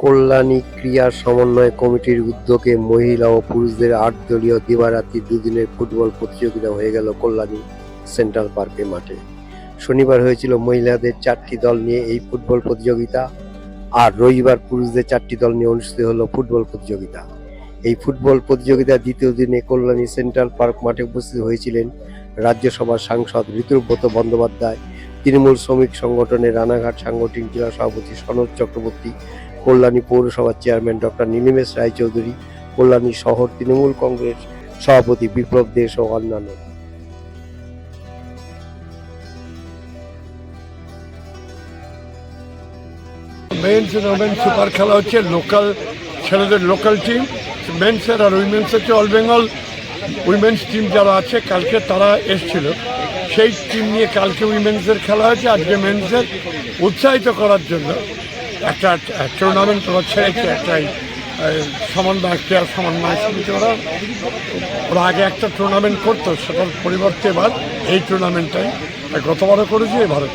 কল্যাণী ক্রীড়া সমন্বয় কমিটির উদ্যোগে মহিলা ও পুরুষদের আট দলীয় দিবারাত্রি দুদিনের ফুটবল প্রতিযোগিতা হয়ে গেল কল্যাণী সেন্ট্রাল পার্কের মাঠে। শনিবার হয়েছিল মহিলাদের চারটি দল নিয়ে এই ফুটবল প্রতিযোগিতা আর রবিবার পুরুষদের চারটি দল নিয়ে অনুষ্ঠিত হলো ফুটবল প্রতিযোগিতা। এই ফুটবল প্রতিযোগিতার দ্বিতীয় দিনে কল্যাণী সেন্ট্রাল পার্ক মাঠে উপস্থিত হয়েছিলেন রাজ্যসভার সাংসদ ঋতুব্রত বন্দ্যোপাধ্যায় তৃণমূল শ্রমিক সংগঠনের রানাঘাট সাংগঠনিক জেলা সভাপতি সনদ চক্রবর্তী, কল্যাণী পৌরসভার চেয়ারম্যান ডক্টর নীলিমেশ রায়চৌধুরী, কল্যাণী শহর তৃণমূল কংগ্রেস সভাপতি বিপ্লব দে ও অন্যান্য। মেন্স এবং ওমেন্স সুপার খেলা হচ্ছে লোকাল ছেলেদের লোকাল টিম মেন্সের আর উইমেন্স হচ্ছে অল বেঙ্গল উইমেন্স টিম যারা আছে, কালকে তারা এসছিল। সেই টিম নিয়ে কালকে উইমেন্সের খেলা হয়েছে, আজকে মেন্সের উৎসাহিত করার জন্য একটা টুর্নামেন্ট ওরা ছেড়েছে, একটা সমন্বয় ক্রিয়ার সমন্বয় সমিতি ওরা। ওরা আগে একটা টুর্নামেন্ট করতো, সেটার পরিবর্তে এবার এই টুর্নামেন্টটাই গতবারও করেছি, এবারও।